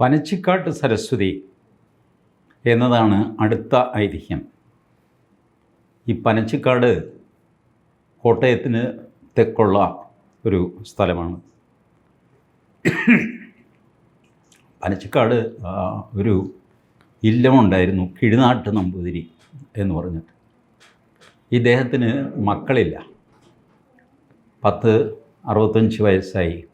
പനച്ചിക്കാട്ട് സരസ്വതി എന്നതാണ് അടുത്ത ഐതിഹ്യം. ഈ പനച്ചിക്കാട് കോട്ടയത്തിന് തെക്കുള്ള ഒരു സ്ഥലമാണ്. പനച്ചിക്കാട് ഒരു ഇല്ലമുണ്ടായിരുന്നു കിഴിനാട്ട് നമ്പൂതിരി എന്ന് പറഞ്ഞിട്ട്. ഇദ്ദേഹത്തിന് മക്കളില്ല. പത്ത് അറുപത്തഞ്ച് വയസ്സായി.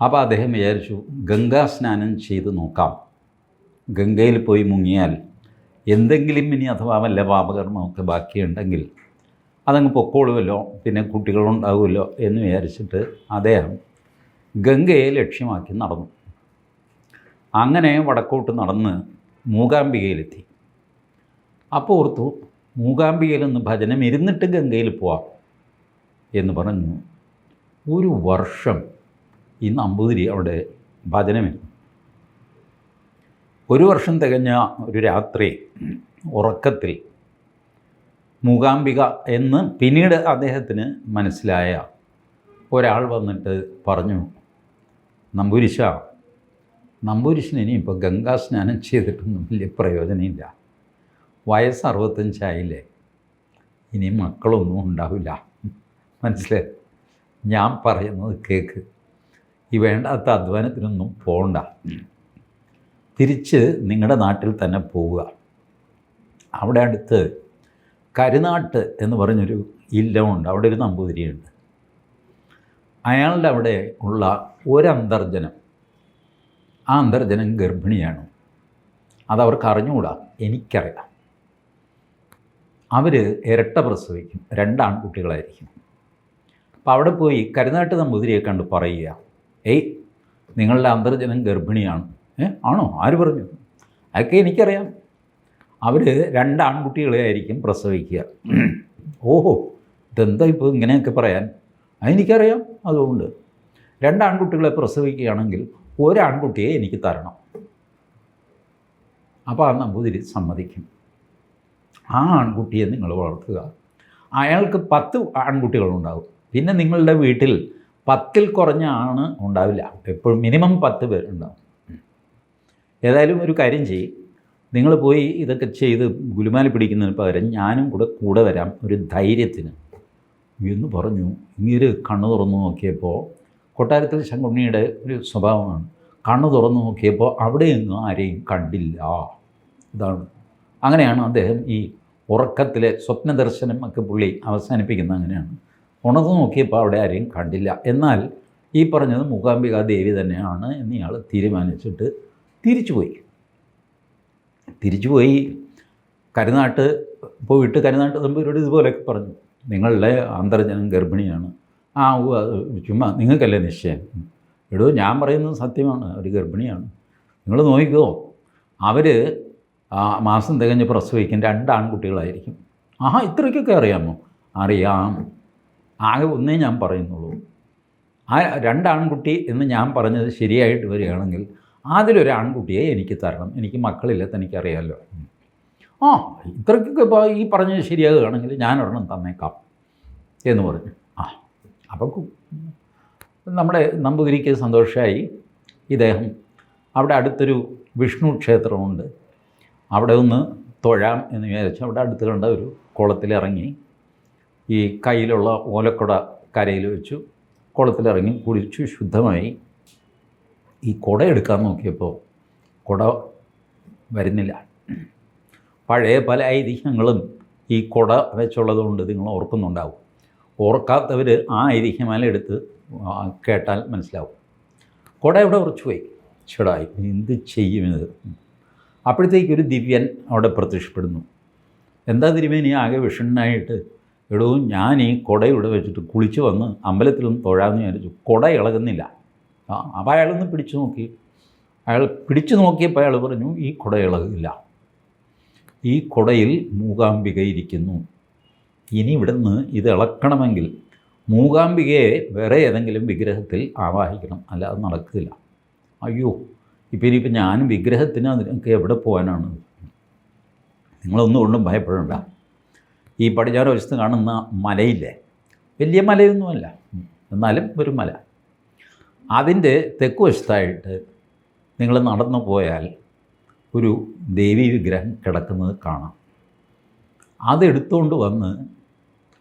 അപ്പോൾ അദ്ദേഹം വിചാരിച്ചു ഗംഗാ സ്നാനം ചെയ്ത് നോക്കാം. ഗംഗയിൽ പോയി മുങ്ങിയാൽ എന്തെങ്കിലും ഇനി അഥവാ വല്ല പാപകർമ്മമൊക്കെ ബാക്കിയുണ്ടെങ്കിൽ അതങ്ങ് പൊക്കോളുമല്ലോ പിന്നെ കുട്ടികളുണ്ടാവുമല്ലോ എന്ന് വിചാരിച്ചിട്ട് അദ്ദേഹം ഗംഗയെ ലക്ഷ്യമാക്കി നടന്നു. അങ്ങനെ വടക്കോട്ട് നടന്ന് മൂകാംബികയിലെത്തി. അപ്പോൾ ഓർത്തു മൂകാംബികയിലൊന്ന് ഭജനം ഇരുന്നിട്ട് ഗംഗയിൽ പോവാം എന്ന് പറഞ്ഞു. ഒരു വർഷം ഈ നമ്പൂതിരി അവിടെ ഭജനമിരുന്നു ഒരു വർഷം തികഞ്ഞ ഒരു രാത്രി ഉറക്കത്തിൽ മൂകാംബിക എന്ന് പിന്നീട് അദ്ദേഹത്തിന് മനസ്സിലായ ഒരാൾ വന്നിട്ട് പറഞ്ഞു നമ്പൂരിശ നമ്പൂരിശന് ഇനിയിപ്പോൾ ഗംഗാ സ്നാനം ചെയ്തിട്ടൊന്നും വലിയ പ്രയോജനമില്ല. വയസ്സ് അറുപത്തഞ്ചായില്ലേ ഇനി മക്കളൊന്നും ഉണ്ടാവില്ല. മനസ്സിലായി? ഞാൻ പറയുന്നത് കേക്ക്. ഈ വേണ്ടാത്ത അധ്വാനത്തിനൊന്നും പോകണ്ട തിരിച്ച് നിങ്ങളുടെ നാട്ടിൽ തന്നെ പോവുക. അവിടെ അടുത്ത് കരുനാട്ട് എന്ന് പറഞ്ഞൊരു ഇല്ലമുണ്ട് അവിടെ ഒരു നമ്പൂതിരിയുണ്ട്. അയാളുടെ അവിടെ ഉള്ള ഒരന്തർജനം ആ അന്തർജനം ഗർഭിണിയാണ്. അതവർക്ക് അറിഞ്ഞുകൂടാ? എനിക്കറിയാം. അവർ ഇരട്ട പ്രസവിക്കും. രണ്ട് ആൺകുട്ടികളായിരിക്കും. അപ്പോൾ അവിടെ പോയി കരുനാട്ട് നമ്പൂതിരിയെ കണ്ട് പറയുക. ഏയ് നിങ്ങളുടെ അന്തർജനം ഗർഭിണിയാണ്. ഏ ആണോ? ആര് പറഞ്ഞു? അതൊക്കെ എനിക്കറിയാം. അവർ രണ്ട് ആൺകുട്ടികളെ ആയിരിക്കും പ്രസവിക്കുക. ഓഹോ ഇതെന്താ ഇപ്പോൾ ഇങ്ങനെയൊക്കെ പറയാൻ? അതെനിക്കറിയാം. അതുകൊണ്ട് രണ്ട് ആൺകുട്ടികളെ പ്രസവിക്കുകയാണെങ്കിൽ ഒരു ആൺകുട്ടിയെ എനിക്ക് തരണം. അപ്പോൾ ആ നമ്പൂതിരി സമ്മതിക്കും. ആ ആൺകുട്ടിയെ നിങ്ങൾ വളർത്തുക. അയാൾക്ക് പത്ത് ആൺകുട്ടികളുണ്ടാവും. പിന്നെ നിങ്ങളുടെ വീട്ടിൽ പത്തിൽ കുറഞ്ഞ ആണ് ഉണ്ടാവില്ല. എപ്പോഴും മിനിമം പത്ത് പേരുണ്ടാവും ഏതായാലും ഒരു കാര്യം ചെയ്യും. നിങ്ങൾ പോയി ഇതൊക്കെ ചെയ്ത് ഗുലുമാല പിടിക്കുന്നതിന് പകരം ഞാനും കൂടെ കൂടെ വരാം ഒരു ധൈര്യത്തിന്. എന്ന് പറഞ്ഞു. ഇങ്ങനെ കണ്ണു തുറന്നു നോക്കിയപ്പോൾ കൊട്ടാരത്തിൽ ശങ്കുണ്ണിയുടെ ഒരു സ്വഭാവമാണ്. കണ്ണു തുറന്നു നോക്കിയപ്പോൾ അവിടെയൊന്നും ആരെയും കണ്ടില്ല. ഇതാണ്. അങ്ങനെയാണ് അദ്ദേഹം ഈ ഉറക്കത്തിലെ സ്വപ്ന ദർശനം ഒക്കെ പുള്ളി അവസാനിപ്പിക്കുന്നത്. അങ്ങനെയാണ്. ഉണർന്നു നോക്കിയപ്പോൾ അവിടെ ആരെയും കണ്ടില്ല. എന്നാൽ ഈ പറഞ്ഞത് മൂകാംബിക ദേവി തന്നെയാണ് എന്ന് ഇയാൾ തീരുമാനിച്ചിട്ട് തിരിച്ചുപോയി. തിരിച്ചുപോയി. കരുനാട്ട് പോയിട്ട് കരുനാട്ട് തമ്പൂരോട് ഇതുപോലെയൊക്കെ പറഞ്ഞു. നിങ്ങളുടെ അന്തർജനം ഗർഭിണിയാണ്. ആ ചുമ്മാ നിങ്ങൾക്കല്ലേ നിശ്ചയം? എടോ ഞാൻ പറയുന്നത് സത്യമാണ്. അവർ ഗർഭിണിയാണ്. നിങ്ങൾ നോക്കിക്കോ. അവർ മാസം തികഞ്ഞ് പ്രസവിക്കും രണ്ട് ആൺകുട്ടികളായിരിക്കും. ആഹാ ഇത്രയ്ക്കൊക്കെ അറിയാമോ? അറിയാം. ആകെ ഒന്നേ ഞാൻ പറയുന്നുള്ളൂ. ആ രണ്ടാൺകുട്ടി എന്ന് ഞാൻ പറഞ്ഞത് ശരിയായിട്ട് വരികയാണെങ്കിൽ അതിലൊരു ആൺകുട്ടിയെ എനിക്ക് തരണം. എനിക്ക് മക്കളില്ല തനിക്കറിയാമല്ലോ ആ ഇത്രയ്ക്കൊക്കെ ഇപ്പോൾ ഈ പറഞ്ഞത് ശരിയാകുകയാണെങ്കിൽ ഞാൻ ഒരെണ്ണം തന്നേക്കാം എന്ന് പറഞ്ഞു. ആ അപ്പോൾ നമ്മുടെ നമ്പൂതിരിക്ക് സന്തോഷമായി ഇദ്ദേഹം അവിടെ അടുത്തൊരു വിഷ്ണു ക്ഷേത്രമുണ്ട്. അവിടെ ഒന്ന് തൊഴാം എന്ന് വിചാരിച്ചു അവിടെ അടുത്ത് കണ്ട ഒരു കുളത്തിലിറങ്ങി ഈ കയ്യിലുള്ള ഓലക്കുട കരയിൽ വെച്ചു. കുളത്തിലിറങ്ങി കുളിച്ചു ശുദ്ധമായി. ഈ കുട എടുക്കാൻ നോക്കിയപ്പോൾ കുട വരുന്നില്ല. പഴയ പല ഐതിഹ്യങ്ങളും ഈ കുട വെച്ചുള്ളത് കൊണ്ട് നിങ്ങൾ ഓർക്കുന്നുണ്ടാവും. ഓർക്കാത്തവർ ആ ഐതിഹ്യമാല എടുത്ത് കേട്ടാൽ മനസ്സിലാവും. കുട ഇവിടെ എവിടെ ഉറച്ചുപോയി ചേടായി എന്ത് ചെയ്യും അപ്പോഴത്തേക്കൊരു ദിവ്യൻ അവിടെ പ്രത്യക്ഷപ്പെടുന്നു. എന്താ തിരുമേനി ആകെ വിഷണ്ണായിട്ട് എടോ ഞാൻ ഈ കുട ഇവിടെ വെച്ചിട്ട് കുളിച്ച് വന്ന് അമ്പലത്തിലൊന്ന് തൊഴാമെന്ന് വിചാരിച്ചു. കുട ഇളകുന്നില്ല. ആ അപ്പോൾ അയാളൊന്ന് പിടിച്ചു നോക്കി. അയാൾ പിടിച്ചു നോക്കിയപ്പോൾ അയാൾ പറഞ്ഞു ഈ കുട ഇളകില്ല. ഈ കുടയിൽ മൂകാംബിക ഇരിക്കുന്നു. ഇനി ഇവിടുന്ന് ഇത് ഇളക്കണമെങ്കിൽ മൂകാംബികയെ വേറെ ഏതെങ്കിലും വിഗ്രഹത്തിൽ ആവാഹിക്കണം. അല്ലാതെ നടക്കില്ല. അയ്യോ ഇപ്പം ഇനിയിപ്പോൾ ഞാനും വിഗ്രഹത്തിന് അതിനൊക്കെ എവിടെ പോകാനാണ് നിങ്ങളൊന്നും കൊണ്ടും ഭയപ്പെടണ്ട. ഈ പടിഞ്ഞാറ് വശത്ത് കാണുന്ന മലയില്ലേ? വലിയ മലയൊന്നുമല്ല. എന്നാലും ഒരു മല. അതിന്റെ തെക്ക് വശത്തായിട്ട് നിങ്ങൾ നടന്നു പോയാൽ ഒരു ദേവീ വിഗ്രഹം കിടക്കുന്നത് കാണാം. അതെടുത്തുകൊണ്ട് വന്ന്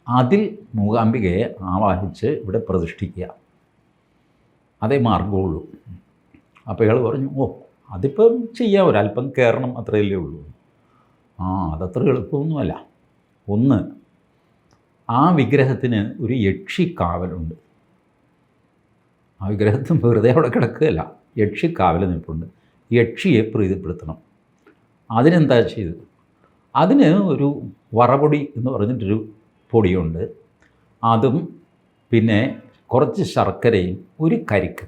അതിൽ മൂകാംബികയെ ആവാഹിച്ച് ഇവിടെ പ്രതിഷ്ഠിക്കുക. അതേ മാർഗമുള്ളൂ അപ്പോൾ ഇയാൾ പറഞ്ഞു ഓ അതിപ്പം ചെയ്യാം. ഒരല്പം കയറണം. അത്രയല്ലേ ഉള്ളൂ. ആ അതത്ര എളുപ്പമൊന്നുമല്ല. ഒന്ന് ആ വിഗ്രഹത്തിന് ഒരു യക്ഷിക്കാവലുണ്ട്. ആ വിഗ്രഹത്തിന് വെറുതെ അവിടെ കിടക്കുകയല്ല യക്ഷിക്കാവൽ കാവൽ നിൽപ്പുണ്ട്. യക്ഷിയെ പ്രീതിപ്പെടുത്തണം. അതിനെന്താ ചെയ്തത്? അതിന് ഒരു വറപൊടി എന്ന് പറഞ്ഞിട്ടൊരു പൊടിയുണ്ട്. അതും പിന്നെ കുറച്ച് ശർക്കരയും ഒരു കരിക്ക്.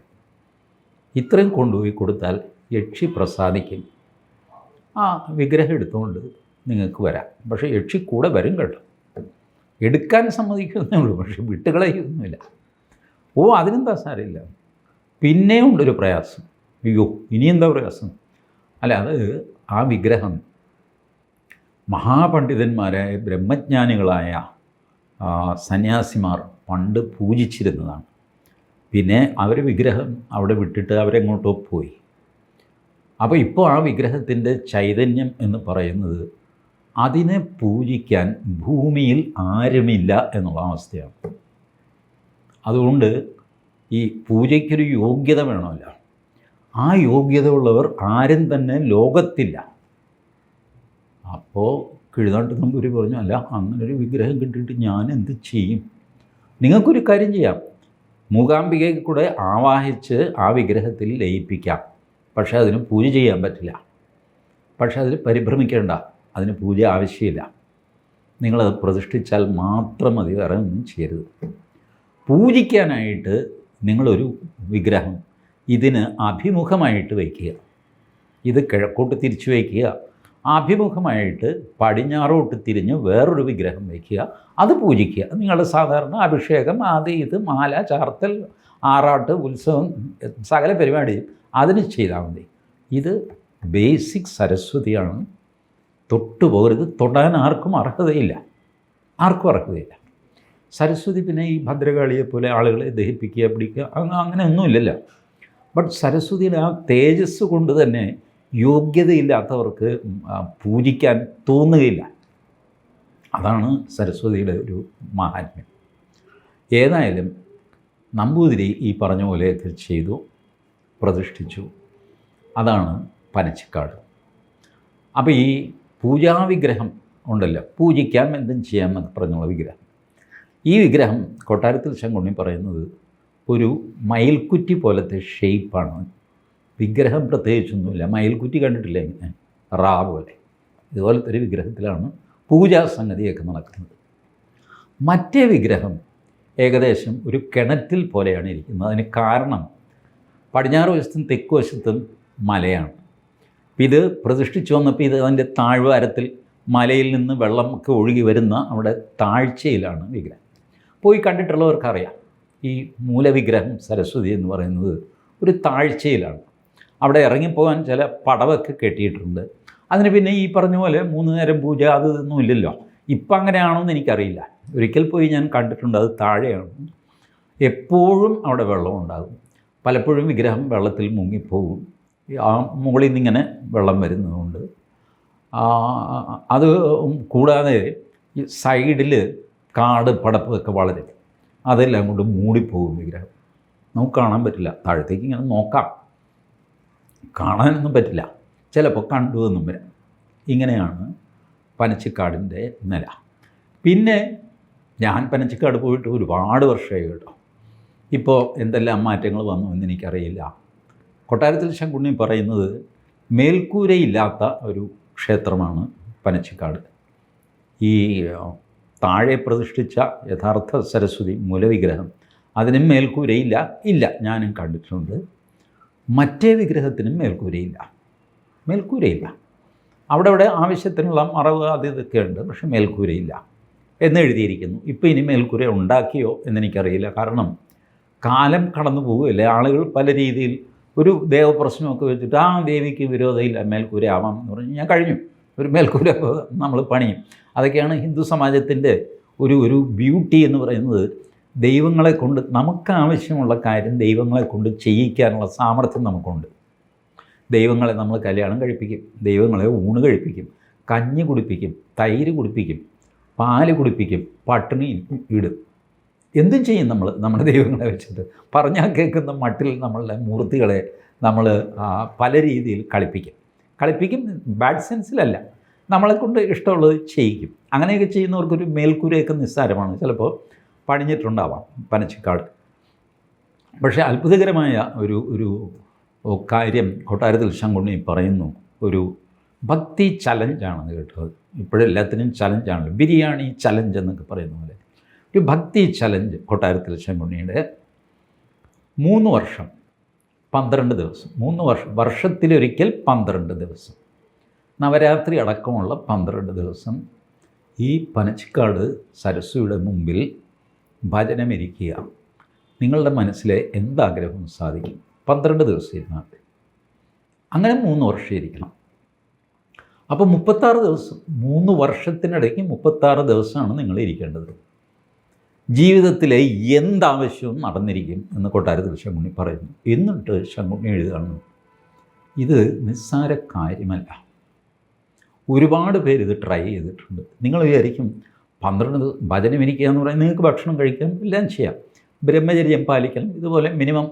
ഇത്രയും കൊണ്ടുപോയി കൊടുത്താൽ യക്ഷി പ്രസാദിക്കും ആ വിഗ്രഹം എടുത്തുകൊണ്ട് നിങ്ങൾക്ക് വരാം. പക്ഷേ യക്ഷി കൂടെ വരും കേട്ടോ. എടുക്കാൻ സമ്മതിക്കുന്നേ ഉള്ളൂ. പക്ഷേ വിട്ടുകളയൊന്നുമില്ല ഓ അതിനെന്താ സാരമില്ല. പിന്നെയും ഉണ്ടൊരു പ്രയാസം. അയ്യോ ഇനി എന്താ പ്രയാസം? അല്ല അത് ആ വിഗ്രഹം മഹാപണ്ഡിതന്മാരായ ബ്രഹ്മജ്ഞാനികളായ സന്യാസിമാർ പണ്ട് പൂജിച്ചിരുന്നതാണ്. പിന്നെ അവർ വിഗ്രഹം അവിടെ വിട്ടിട്ട് അവരെങ്ങോട്ടോ പോയി. അപ്പോൾ ഇപ്പോൾ ആ വിഗ്രഹത്തിന്റെ ചൈതന്യം എന്ന് പറയുന്നത് അതിനെ പൂജിക്കാൻ ഭൂമിയിൽ ആരുമില്ല എന്നുള്ള അവസ്ഥയാണ്. അതുകൊണ്ട് ഈ പൂജയ്ക്കൊരു യോഗ്യത വേണമല്ല. ആ യോഗ്യത ഉള്ളവർ ആരും തന്നെ ലോകത്തില്ല. അപ്പോൾ കിഴുതാണ്ട് നമ്പൂരി പറഞ്ഞു അല്ല അങ്ങനൊരു വിഗ്രഹം കിട്ടിയിട്ട് ഞാൻ എന്ത് ചെയ്യും? നിങ്ങൾക്കൊരു കാര്യം ചെയ്യാം. മൂകാംബികയെ കൂടെ ആവാഹിച്ച് ആ വിഗ്രഹത്തിൽ ലയിപ്പിക്കാം. പക്ഷേ അതിന് പൂജ ചെയ്യാൻ പറ്റില്ല. പക്ഷേ അതിൽ പരിഭ്രമിക്കേണ്ട. അതിന് പൂജ ആവശ്യമില്ല. നിങ്ങളത് പ്രതിഷ്ഠിച്ചാൽ മാത്രം മതി വേറെ ഒന്നും ചെയ്യരുത്. പൂജിക്കാനായിട്ട് നിങ്ങളൊരു വിഗ്രഹം ഇതിന് അഭിമുഖമായിട്ട് വയ്ക്കുക. ഇത് കിഴക്കോട്ട് തിരിച്ചു വയ്ക്കുക. അഭിമുഖമായിട്ട് പടിഞ്ഞാറോട്ട് തിരിഞ്ഞ് വേറൊരു വിഗ്രഹം വയ്ക്കുക. അത് പൂജിക്കുക. നിങ്ങളുടെ സാധാരണ അഭിഷേകം അത് ഇത് മാല ചാർത്തൽ ആറാട്ട് ഉത്സവം സകല പരിപാടിയും അതിന് ചെയ്താൽ മതി. ഇത് ബേസിക് സരസ്വതിയാണ്. തൊട്ടു പോകരുത്. തൊടാൻ ആർക്കും അർഹതയില്ല. ആർക്കും അർഹതയില്ല. സരസ്വതി പിന്നെ ഈ ഭദ്രകാളിയെ പോലെ ആളുകളെ ദഹിപ്പിക്കുക പിടിക്കുക അങ്ങ- അങ്ങനെ ഒന്നുമില്ലല്ലോ. ബട്ട് സരസ്വതിയുടെ ആ തേജസ് കൊണ്ട് തന്നെ യോഗ്യതയില്ലാത്തവർക്ക് പൂജിക്കാൻ തോന്നുകയില്ല. അതാണ് സരസ്വതിയുടെ ഒരു മാഹാത്മ്യം. ഏതായാലും നമ്പൂതിരി ഈ പറഞ്ഞ പോലെ ചെയ്തു പ്രതിഷ്ഠിച്ചു. അതാണ് പനച്ചിക്കാട്. അപ്പോൾ ഈ പൂജാവിഗ്രഹം ഉണ്ടല്ലോ. പൂജിക്കാം എന്തും ചെയ്യാം എന്നൊക്കെ പറഞ്ഞുള്ള വിഗ്രഹം. ഈ വിഗ്രഹം കൊട്ടാരത്തിൽ ശങ്കുണ്ണി പറയുന്നത് ഒരു മയിൽക്കുറ്റി പോലത്തെ ഷേപ്പാണ്. വിഗ്രഹം പ്രത്യേകിച്ചൊന്നുമില്ല. മയിൽക്കുറ്റി കണ്ടിട്ടില്ല ഇങ്ങനെ? റാ പോലെ. ഇതുപോലത്തെ ഒരു വിഗ്രഹത്തിലാണ് പൂജാ സംഗതിയൊക്കെ നടക്കുന്നത്. മറ്റേ വിഗ്രഹം ഏകദേശം ഒരു കിണറ്റിൽ പോലെയാണ് ഇരിക്കുന്നത്. അതിന് കാരണം പടിഞ്ഞാറ് വശത്തും തെക്ക് വശത്തും മലയാണ്. ഇത് പ്രതിഷ്ഠിച്ചു വന്നപ്പോൾ ഇത് അതിന്റെ താഴ്വാരത്തിൽ മലയിൽ നിന്ന് വെള്ളമൊക്കെ ഒഴുകി വരുന്ന അവിടെ താഴ്ചയിലാണ് വിഗ്രഹം. പോയി കണ്ടിട്ടുള്ളവർക്കറിയാം ഈ മൂലവിഗ്രഹം സരസ്വതി എന്ന് പറയുന്നത് ഒരു താഴ്ചയിലാണ്. അവിടെ ഇറങ്ങിപ്പോകാൻ ചില പടവൊക്കെ കെട്ടിയിട്ടുണ്ട്. അതിന് പിന്നെ ഈ പറഞ്ഞ പോലെ മൂന്ന് നേരം പൂജ അത് ഇതൊന്നും ഇല്ലല്ലോ. ഇപ്പം അങ്ങനെയാണോ എന്ന് എനിക്കറിയില്ല. ഒരിക്കൽ പോയി ഞാൻ കണ്ടിട്ടുണ്ട് അത് താഴെയാണ്. എപ്പോഴും അവിടെ വെള്ളം ഉണ്ടാകും പലപ്പോഴും വിഗ്രഹം വെള്ളത്തിൽ മുങ്ങിപ്പോകും. ആ മുകളിൽ നിന്നിങ്ങനെ വെള്ളം വരുന്നതുകൊണ്ട്. അത് കൂടാതെ ഈ സൈഡിൽ കാട് പടപ്പൊക്കെ വളരും. അതെല്ലാം കൊണ്ട് മൂടിപ്പോകും വിഗ്രഹം. നമുക്ക് കാണാൻ പറ്റില്ല. താഴത്തേക്ക് ഇങ്ങനെ നോക്കാം. കാണാനൊന്നും പറ്റില്ല. ചിലപ്പോൾ കണ്ടു എന്നും വരാം. ഇങ്ങനെയാണ് പനച്ചിക്കാടിന്റെ നില. പിന്നെ ഞാൻ പനച്ചിക്കാട് പോയിട്ട് ഒരുപാട് വർഷമായി കേട്ടോ. ഇപ്പോൾ എന്തെല്ലാം മാറ്റങ്ങൾ വന്നു എന്ന് എനിക്കറിയില്ല. കൊട്ടാരത്തിൽ ശങ്കുണ്ണി പറയുന്നത് മേൽക്കൂരയില്ലാത്ത ഒരു ക്ഷേത്രമാണ് പനച്ചിക്കാട്. ഈ താഴെ പ്രതിഷ്ഠിച്ച യഥാർത്ഥ സരസ്വതി മൂലവിഗ്രഹം അതിനും മേൽക്കൂരയില്ല. ഇല്ല ഞാനും കണ്ടിട്ടുണ്ട്. മറ്റേ വിഗ്രഹത്തിനും മേൽക്കൂരയില്ല. മേൽക്കൂരയില്ല. അവിടെ അവിടെ ആവശ്യത്തിനുള്ള മറവ് അത് ഇതൊക്കെ ഉണ്ട് പക്ഷെ മേൽക്കൂരയില്ല എന്ന് എഴുതിയിരിക്കുന്നു. ഇപ്പോൾ ഇനി മേൽക്കൂര ഉണ്ടാക്കിയോ എന്നെനിക്കറിയില്ല. കാരണം കാലം കടന്നു പോകുകയല്ലേ ആളുകൾ പല രീതിയിൽ ഒരു ദേവപ്രശ്നമൊക്കെ വെച്ചിട്ട് ആ ദേവിക്ക് വിരോധമില്ല മേൽക്കൂര ആവാം എന്ന് പറഞ്ഞ് ഞാൻ കഴിഞ്ഞു. ഒരു മേൽക്കൂര നമ്മൾ പണിയും. അതൊക്കെയാണ് ഹിന്ദു സമാജത്തിന്റെ ഒരു ഒരു ബ്യൂട്ടി എന്ന് പറയുന്നത്. ദൈവങ്ങളെ കൊണ്ട് നമുക്ക് ആവശ്യമുള്ള കാര്യം ദൈവങ്ങളെ കൊണ്ട് ചെയ്യിക്കാനുള്ള സാമർഥ്യം നമുക്കുണ്ട്. ദൈവങ്ങളെ നമ്മൾ കല്യാണം കഴിപ്പിക്കും ദൈവങ്ങളെ ഊണ് കഴിപ്പിക്കും കഞ്ഞി കുടിപ്പിക്കും തൈര് കുടിപ്പിക്കും പാൽ കുടിപ്പിക്കും പട്ടിണി ഇടും. എന്തും ചെയ്യും നമ്മൾ നമ്മുടെ ദൈവങ്ങളെ വെച്ചിട്ട്. പറഞ്ഞാൽ കേൾക്കുന്ന മട്ടിൽ നമ്മളുടെ മൂർത്തികളെ നമ്മൾ പല രീതിയിൽ കളിപ്പിക്കും. കളിപ്പിക്കും ബാഡ് സെൻസിലല്ല നമ്മളെക്കൊണ്ട് ഇഷ്ടമുള്ളത് ചെയ്യിക്കും. അങ്ങനെയൊക്കെ ചെയ്യുന്നവർക്കൊരു മേൽക്കൂരയൊക്കെ നിസ്സാരമാണ്. ചിലപ്പോൾ പണിഞ്ഞിട്ടുണ്ടാവാം പനച്ചിക്കാട്. പക്ഷേ അത്ഭുതകരമായ ഒരു ഒരു കാര്യം കൊട്ടാരത്തിൽ ശങ്കുണ്ണി പറയുന്നു. ഒരു ഭക്തി ചലഞ്ചാണെന്ന് കേട്ടത്. ഇപ്പോഴെല്ലാത്തിനും ചലഞ്ചാണല്ലോ ബിരിയാണി ചലഞ്ച് എന്നൊക്കെ പറയുന്ന പോലെ. ഒരു ഭക്തി ചലഞ്ച് കൊട്ടാരത്തിൽ ശങ്കുണ്ണിയുടെ മൂന്ന് വർഷം പന്ത്രണ്ട് ദിവസം മൂന്ന് വർഷം വർഷത്തിലൊരിക്കൽ പന്ത്രണ്ട് ദിവസം. നവരാത്രി അടക്കമുള്ള പന്ത്രണ്ട് ദിവസം ഈ പനച്ചിക്കാട് സരസ്വയുടെ മുമ്പിൽ ഭജനമിരിക്കുക. നിങ്ങളുടെ മനസ്സിലെ എന്താഗ്രഹവും സാധിക്കും? പന്ത്രണ്ട് ദിവസം ഇരുന്നാൽ അങ്ങനെ മൂന്ന് വർഷം ഇരിക്കണം. അപ്പോൾ മുപ്പത്താറ് ദിവസം മൂന്ന് വർഷത്തിനിടയ്ക്ക് മുപ്പത്താറ് ദിവസമാണ് നിങ്ങൾ ഇരിക്കേണ്ടത്. ജീവിതത്തിലെ എന്താവശ്യവും നടന്നിരിക്കും എന്ന് കൊട്ടാരത്തിൽ ശങ്കുണ്ണി പറയുന്നു. എന്നിട്ട് ശങ്കുണ്ണി എഴുതാണ് ഇത് നിസ്സാര കാര്യമല്ല. ഒരുപാട് പേര് ഇത് ട്രൈ ചെയ്തിട്ടുണ്ട്. നിങ്ങൾ വിചാരിക്കും പന്ത്രണ്ട് ഭജനം ഇരിക്കുക എന്ന് പറയുന്നത് നിങ്ങൾക്ക് ഭക്ഷണം കഴിക്കാം എല്ലാം ചെയ്യാം. ബ്രഹ്മചര്യം പാലിക്കണം ഇതുപോലെ മിനിമം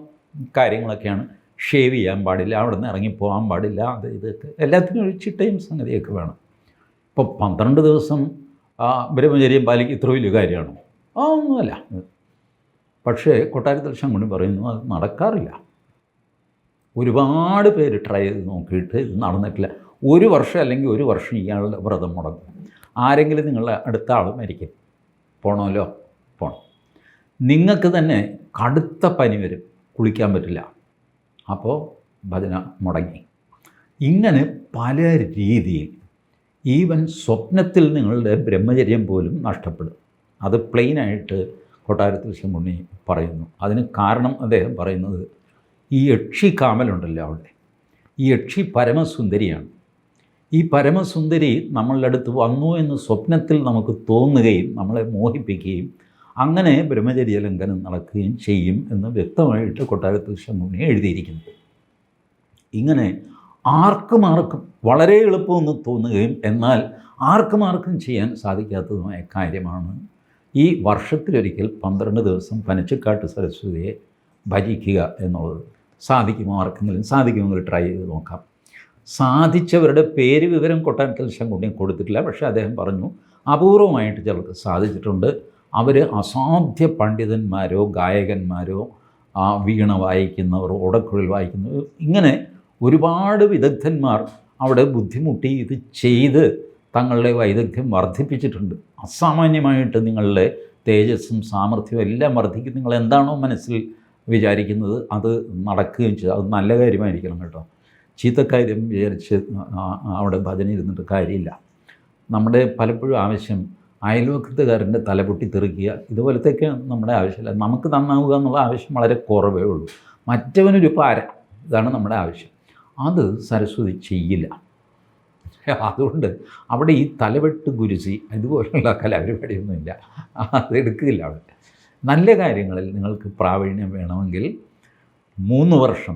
കാര്യങ്ങളൊക്കെയാണ്. ഷേവ് ചെയ്യാൻ പാടില്ല അവിടെ നിന്ന് ഇറങ്ങിപ്പോകാൻ പാടില്ല അത് ഇതൊക്കെ. എല്ലാത്തിനും ഒരു സംഗതിയൊക്കെ വേണം. ഇപ്പോൾ പന്ത്രണ്ട് ദിവസം ബ്രഹ്മചര്യം പാലിക്കുക ഇത്ര വലിയ കാര്യമാണോ? ആ ഒന്നുമല്ല പക്ഷേ കൊട്ടാരത്തിൽ ശങ്കുണി പറയുന്നു അത് നടക്കാറില്ല. ഒരുപാട് പേര് ട്രൈ ചെയ്ത് നോക്കിയിട്ട് ഇത് നടന്നിട്ടില്ല. ഒരു വർഷം അല്ലെങ്കിൽ ഒരു വർഷം ഇയാളുടെ വ്രതം മുടങ്ങും ആരെങ്കിലും നിങ്ങളുടെ അടുത്ത ആൾ മരിക്കും പോണമല്ലോ? പോണം. നിങ്ങൾക്ക് തന്നെ കടുത്ത പനി വരും. കുളിക്കാൻ പറ്റില്ല. അപ്പോൾ ഭജന മുടങ്ങി. ഇങ്ങനെ പല രീതിയിൽ ഈവൻ സ്വപ്നത്തിൽ നിങ്ങളുടെ ബ്രഹ്മചര്യം പോലും നഷ്ടപ്പെടും. അത് പ്ലെയിനായിട്ട് കൊട്ടാരത്തിൽ ശമുണ്ണി പറയുന്നു. അതിന് കാരണം അദ്ദേഹം പറയുന്നത് ഈ യക്ഷി കാമലുണ്ടല്ലോ അവിടെ. ഈ യക്ഷി പരമസുന്ദരിയാണ്. ഈ പരമസുന്ദരി നമ്മളുടെ അടുത്ത് വന്നു എന്ന് സ്വപ്നത്തിൽ നമുക്ക് തോന്നുകയും നമ്മളെ മോഹിപ്പിക്കുകയും അങ്ങനെ ബ്രഹ്മചര്യ ലംഘനം നടക്കുകയും ചെയ്യും എന്ന് വ്യക്തമായിട്ട് കൊട്ടാരത്തിൽ ശമുണ്ണി എഴുതിയിരിക്കുന്നു. ഇങ്ങനെ ആർക്കും ആർക്കും വളരെ എളുപ്പമെന്ന് തോന്നുകയും എന്നാൽ ആർക്കും ആർക്കും ചെയ്യാൻ സാധിക്കാത്തതുമായ കാര്യമാണ് ഈ വർഷത്തിലൊരിക്കൽ പന്ത്രണ്ട് ദിവസം പനച്ചിക്കാട്ട് സരസ്വതിയെ ഭജിക്കുക എന്നുള്ളത് സാധിക്കുമോ? ആർക്കെങ്കിലും സാധിക്കുമെങ്കിൽ ട്രൈ ചെയ്ത് നോക്കാം. സാധിച്ചവരുടെ പേര് വിവരം കൊട്ടാരത്തിൽ ശങ്കുണ്ണി കൊടുത്തിട്ടില്ല. പക്ഷേ അദ്ദേഹം പറഞ്ഞു അപൂർവമായിട്ട് ചിലർക്ക് സാധിച്ചിട്ടുണ്ട്. അവർ അസാധ്യ പണ്ഡിതന്മാരോ ഗായകന്മാരോ ആ വീണ വായിക്കുന്നവർ ഓടക്കുഴൽ വായിക്കുന്നവർ ഇങ്ങനെ ഒരുപാട് വിദഗ്ധന്മാർ അവിടെ ബുദ്ധിമുട്ടി ഇത് ചെയ്ത് തങ്ങളുടെ വൈദഗ്ധ്യം വർദ്ധിപ്പിച്ചിട്ടുണ്ട്. അസാമാന്യമായിട്ട് നിങ്ങളുടെ തേജസ്സും സാമർഥ്യവും എല്ലാം വർദ്ധിക്കും. നിങ്ങൾ എന്താണോ മനസ്സിൽ വിചാരിക്കുന്നത് അത് നടക്കുകയും ചെയ്തു അത് നല്ല കാര്യമായിരിക്കണം കേട്ടോ. ചീത്തക്കാര്യം വിചാരിച്ച് അവിടെ ഭജന ഇരുന്നിട്ട് കാര്യമില്ല. നമ്മുടെ പലപ്പോഴും ആവശ്യം അയൽവക്കത്തുകാരന്റെ തലപൊട്ടി തെറിക്കുക ഇതുപോലത്തെയൊക്കെ നമ്മുടെ ആവശ്യമില്ല. നമുക്ക് നന്നാവുക എന്നുള്ള ആവശ്യം വളരെ കുറവേ ഉള്ളൂ. മറ്റവനൊരു പാര. ഇതാണ് നമ്മുടെ ആവശ്യം. അത് സരസ്വതി ചെയ്യില്ല. അതുകൊണ്ട് അവിടെ ഈ തലവെട്ട് ഗുരുചി ഇതുപോലുള്ള കലാപരിപാടിയൊന്നുമില്ല അതെടുക്കില്ല അവിടെ. നല്ല കാര്യങ്ങളിൽ നിങ്ങൾക്ക് പ്രാവീണ്യം വേണമെങ്കിൽ മൂന്ന് വർഷം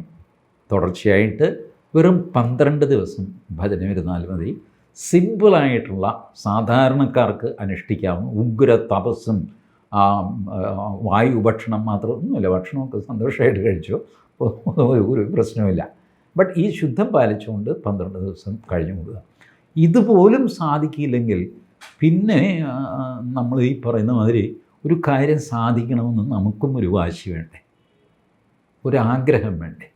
തുടർച്ചയായിട്ട് വെറും പന്ത്രണ്ട് ദിവസം ഭജന ഇരുന്നാൽ മതി. സിമ്പിളായിട്ടുള്ള സാധാരണക്കാർക്ക് അനുഷ്ഠിക്കാവുന്ന ഉഗ്ര തപസ്സും വായു ഭക്ഷണം മാത്രം ഒന്നുമില്ല. ഭക്ഷണമൊക്കെ സന്തോഷമായിട്ട് കഴിച്ചു. ഒരു പ്രശ്നവുമില്ല. ബട്ട് ഈ ശുദ്ധം പാലിച്ചുകൊണ്ട് പന്ത്രണ്ട് ദിവസം കഴിഞ്ഞു കൂടുക ഇതുപോലും സാധിക്കില്ലെങ്കിൽ പിന്നെ നമ്മൾ ഈ പറയുന്ന മാതിരി ഒരു കാര്യം സാധിക്കണമെന്ന് നമുക്കും ഒരു വാശി വേണ്ടേ? ഒരാഗ്രഹം വേണ്ടേ?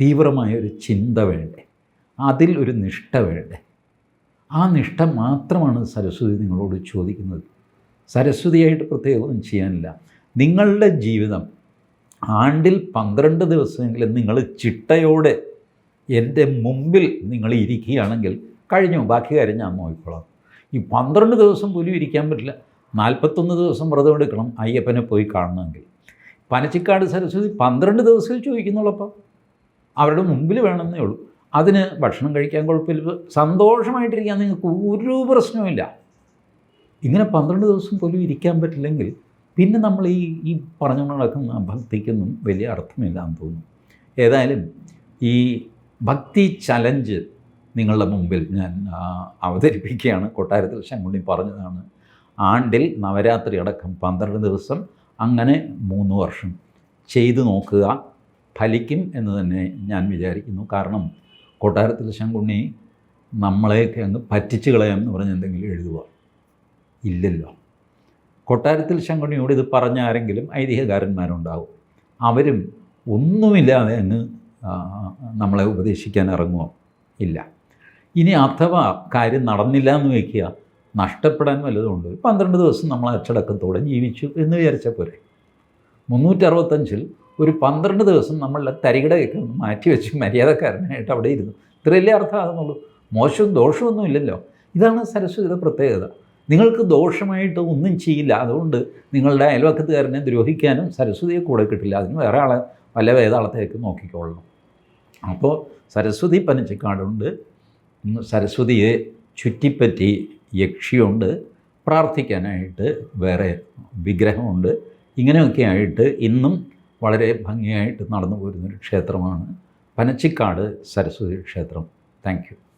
തീവ്രമായ ഒരു ചിന്ത വേണ്ടേ? അതിൽ ഒരു നിഷ്ഠ വേണ്ടേ? ആ നിഷ്ഠ മാത്രമാണ് സരസ്വതി നിങ്ങളോട് ചോദിക്കുന്നത്. സരസ്വതിയായിട്ട് പ്രത്യേകമൊന്നും ചെയ്യാനില്ല. നിങ്ങളുടെ ജീവിതം ആണ്ടിൽ പന്ത്രണ്ട് ദിവസമെങ്കിലും നിങ്ങൾ ചിട്ടയോടെ എന്റെ മുമ്പിൽ നിങ്ങൾ ഇരിക്കുകയാണെങ്കിൽ കഴിഞ്ഞു. ബാക്കി കാര്യം ഞാൻ നോക്കിക്കോളാം ഈ പന്ത്രണ്ട് ദിവസം പോലും ഇരിക്കാൻ പറ്റില്ല. നാൽപ്പത്തൊന്ന് ദിവസം വ്രതം എടുക്കണം അയ്യപ്പനെ പോയി കാണണമെങ്കിൽ. പനച്ചിക്കാട് സരസ്വതി പന്ത്രണ്ട് ദിവസത്തിൽ ചോദിക്കുന്നുള്ളപ്പോൾ അവരുടെ മുമ്പിൽ വേണമെന്നേ ഉള്ളൂ. അതിന് ഭക്ഷണം കഴിക്കാൻ കുഴപ്പമില്ല. സന്തോഷമായിട്ടിരിക്കാൻ നിങ്ങൾക്ക് ഒരു പ്രശ്നവുമില്ല. ഇങ്ങനെ പന്ത്രണ്ട് ദിവസം പോലും ഇരിക്കാൻ പറ്റില്ലെങ്കിൽ പിന്നെ നമ്മൾ ഈ ഈ പറഞ്ഞു നടക്കുന്ന ഭക്തിക്കൊന്നും വലിയ അർത്ഥമില്ല എന്ന് തോന്നുന്നു. ഏതായാലും ഈ ഭക്തി ചലഞ്ച് നിങ്ങളുടെ മുമ്പിൽ ഞാൻ അവതരിപ്പിക്കുകയാണ്. കൊട്ടാരത്തിൽ ശങ്കുണ്ണി പറഞ്ഞതാണ്. ആണ്ടിൽ നവരാത്രി അടക്കം പന്ത്രണ്ട് ദിവസം അങ്ങനെ മൂന്ന് വർഷം. ചെയ്തു നോക്കുക ഫലിക്കും എന്ന് തന്നെ ഞാൻ വിചാരിക്കുന്നു. കാരണം കൊട്ടാരത്തിൽ ശങ്കുണ്ണി നമ്മളെയൊക്കെ അങ്ങ് പറ്റിച്ച് കളയാമെന്ന് പറഞ്ഞ് എന്തെങ്കിലും എഴുതുക. ഇല്ലല്ലോ. കൊട്ടാരത്തിൽ ശങ്കുണ്ണിയോട് ഇത് പറഞ്ഞ ആരെങ്കിലും ഐതിഹ്യകാരന്മാരുണ്ടാവും. അവരും ഒന്നുമില്ലാതെ അങ്ങ് നമ്മളെ ഉപദേശിക്കാൻ ഇറങ്ങുമോ ഇല്ല. ഇനി അഥവാ കാര്യം നടന്നില്ല എന്ന് വയ്ക്കുക നഷ്ടപ്പെടാൻ വല്ലതുമുണ്ട് പന്ത്രണ്ട് ദിവസം നമ്മൾ അച്ചടക്കത്തോടെ ജീവിച്ചു എന്ന് വിചാരിച്ചാൽ പോരെ. മുന്നൂറ്ററുപത്തഞ്ചിൽ ഒരു പന്ത്രണ്ട് ദിവസം നമ്മളുടെ തരികിടയൊക്കെ ഒന്ന് മാറ്റി വെച്ച് മര്യാദക്കാരനായിട്ട് അവിടെ ഇരുന്നു. ഇത്രയല്ലേ അർത്ഥമാകുന്നുള്ളൂ. മോശവും ദോഷമൊന്നും ഇല്ലല്ലോ. ഇതാണ് സരസ്വതിയുടെ പ്രത്യേകത. നിങ്ങൾക്ക് ദോഷമായിട്ട് ഒന്നും ചെയ്യില്ല. അതുകൊണ്ട് നിങ്ങളുടെ അയൽവക്കത്തുകാരനെ ദ്രോഹിക്കാനും സരസ്വതിയെ കൂടെ കിട്ടില്ല. അതിന് വേറെ ആളെ വല്ല വേതാളത്തേക്ക് നോക്കിക്കൊള്ളണം. അപ്പോൾ സരസ്വതി പനച്ചിക്കാടുണ്ട്. സരസ്വതിയെ ചുറ്റിപ്പറ്റി യക്ഷിയുണ്ട്. പ്രാർത്ഥിക്കാനായിട്ട് വേറെ വിഗ്രഹമുണ്ട്. ഇങ്ങനെയൊക്കെ ആയിട്ട് ഇന്നും വളരെ ഭംഗിയായിട്ട് നടന്നു പോരുന്നൊരു ക്ഷേത്രമാണ്. പനച്ചിക്കാട് സരസ്വതി ക്ഷേത്രം. താങ്ക്